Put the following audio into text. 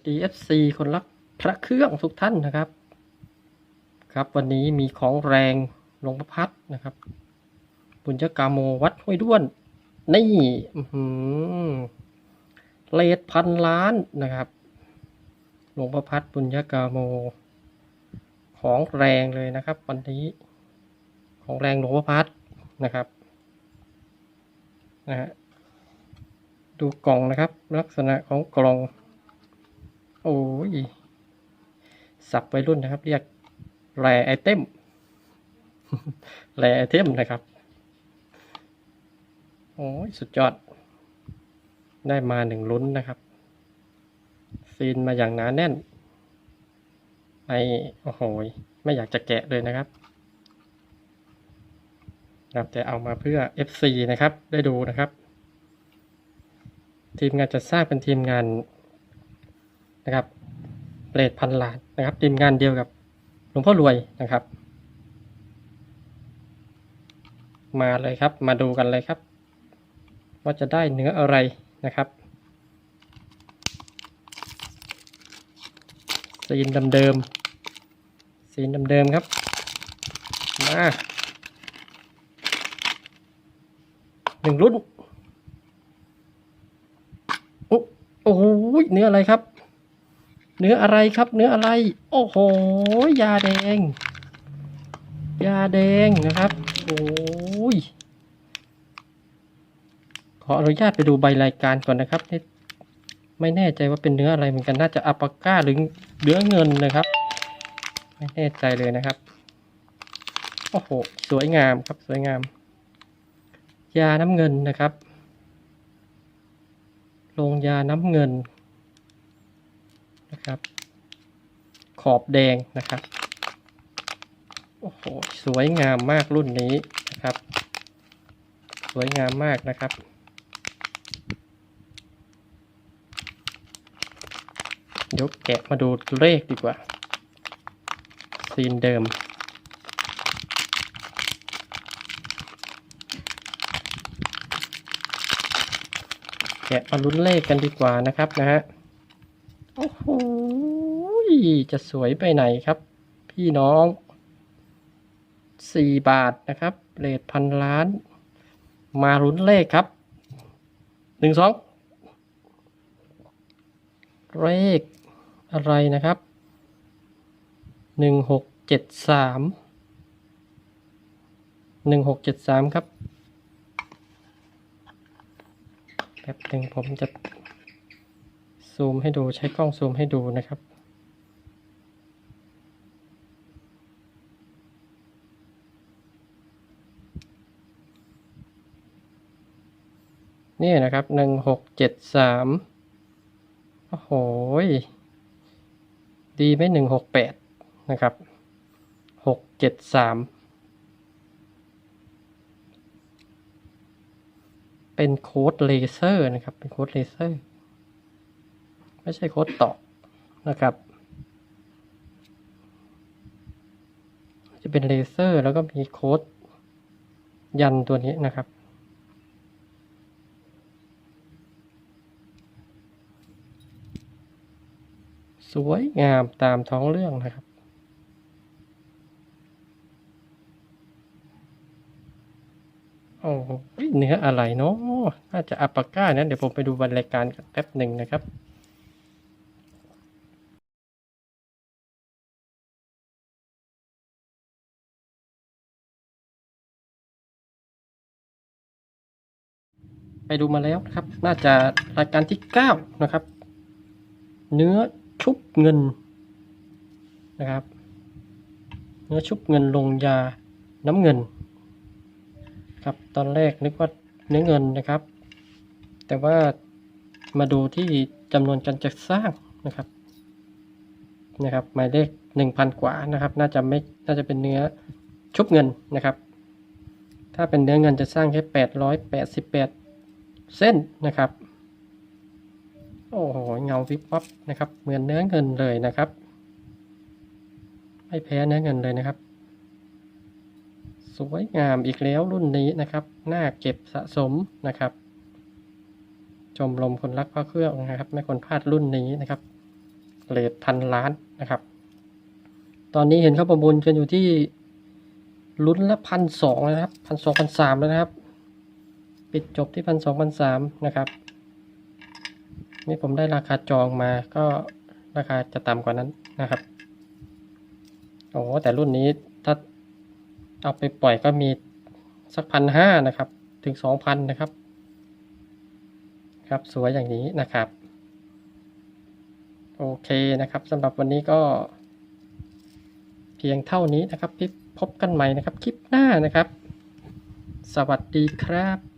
สวัสดี FC คนรักพระเครื่องทุกท่านนะครับ ครับวันนี้มีของแรงหลวงประพัดนะครับ บุญยกาโมวัดห้วยด้วน นี่อื้อหือเลดพันล้านนะครับหลวงประพัดบุญยกาโม ของแรงเลยนะครับ วันนี้ ของแรงหลวงประพัดนะครับนะฮะดูกล่องนะครับ ลักษณะของกล่อง โอ้ยสับไปรุ่นนะครับ เรียกแรไอเทมแรไอเทมนะครับ โอ้ยสุดยอด ได้มาหนึ่งลุ้นนะครับ ซีนมาอย่างหนาแน่นไอโอ้โหไม่อยากจะแกะเลยนะครับครับแต่เอามาเพื่อ FC นะครับ ได้ดูนะครับ ทีมงานจะสร้างเป็นทีมงาน นะครับเปรตพันล้านนะครับทีมงานเดียวกับหลวงพ่อรวยนะครับ มาเลยครับมาดูกันเลยครับ ว่าจะได้เนื้ออะไรนะครับซีนเดิมๆซีนเดิมๆครับมาหนึ่งรุ่นโอ้โอ้โหเนื้ออะไรครับ เนื้ออะไรครับ เนื้ออะไร โอ้โห ยาแดง ยาแดงนะครับโอ้ยขออนุญาตไปดูใบรายการก่อนนะครับ ไม่แน่ใจว่าเป็นเนื้ออะไรเหมือนกันน่าจะอัปาก้าหรือเนื้อเงินนะครับ ไม่แน่ใจเลยนะครับโอ้โหสวยงามครับสวยงาม ยาน้ำเงินนะครับลงยาน้ำเงิน นะครับ ขอบแดงนะครับ โอ้โห สวยงามมากรุ่นนี้นะครับ สวยงามมากนะครับเดี๋ยวแกะมาดูเลขดีกว่า ซีนเดิมแกะมาลุ้นเลขกันดีกว่านะครับนะฮะ โอ้โหจะสวยไปไหนครับ พี่น้องสี่บาทนะครับเลทพันล้าน มาลุ้นเลขครับหนึ่งสองเลขอะไรนะครับหนึ่งหกเจ็ดสามหนึ่งหกเจ็ดสามครับแป๊บหนึ่งผมจะ ซูมให้ดูใช้กล้องซูมให้ดูนะครับ นี่นะครับหนึ่งหกเจ็ดสามโอ้โหดีไหมหนึ่งหกแปดนะครับหกเจ็ดสามเป็นโค้ดเลเซอร์นะครับ เป็นโค้ดเลเซอร์ ไม่ใช่โค้ดต่อนะครับ จะเป็นเลเซอร์แล้วก็มีโค้ดยันตัวนี้นะครับ สวยงามตามท้องเรื่องนะครับโอ้เนื้ออะไรเนาะน่าจะอัปปาก้านะเดี๋ยวผมไปดูบรรรายการกันแป๊บหนึ่งนะครับ ไปดูมาแล้วนะครับ น่าจะรายการที่ 9 นะครับ เนื้อชุบเงินนะครับ เนื้อชุบเงินลงยาน้ำเงิน ครับตอนแรกนึกว่าเนื้อเงินนะครับ แต่ว่ามาดูที่จำนวนการจัดสร้างนะครับนะครับหมายเลข1,000 กว่านะครับ น่าจะไม่น่าจะเป็นเนื้อชุบเงินนะครับ ถ้าเป็นเนื้อเงินจะสร้างแค่888 เส้นนะครับ โอ้โหเงาวิบวับนะครับ เหมือนเนื้อเงินเลยนะครับ ไม่แพ้เนื้อเงินเลยนะครับ สวยงามอีกแล้วรุ่นนี้นะครับ น่าเก็บสะสมนะครับ ชมรมคนรักพระเครื่องนะครับ ไม่ควรพลาดรุ่นนี้นะครับเลทพันล้านนะครับ ตอนนี้เห็นเขาประมูลกันอยู่ที่ลุ้นละพันสองนะครับพันสองพันสามแล้วนะครับ ปิดจบที่พันสองพันสามนะครับ นี่ผมได้ราคาจองมาก็ราคาจะต่ำกว่านั้นนะครับโอ้แต่รุ่นนี้ถ้าเอาไปปล่อยก็มีสักพันห้านะครับ ถึงสองพันนะครับ ครับสวยอย่างนี้นะครับ โอเคนะครับสำหรับวันนี้ก็ เพียงเท่านี้นะครับพบกันใหม่นะครับ คลิปหน้านะครับ สวัสดีครับ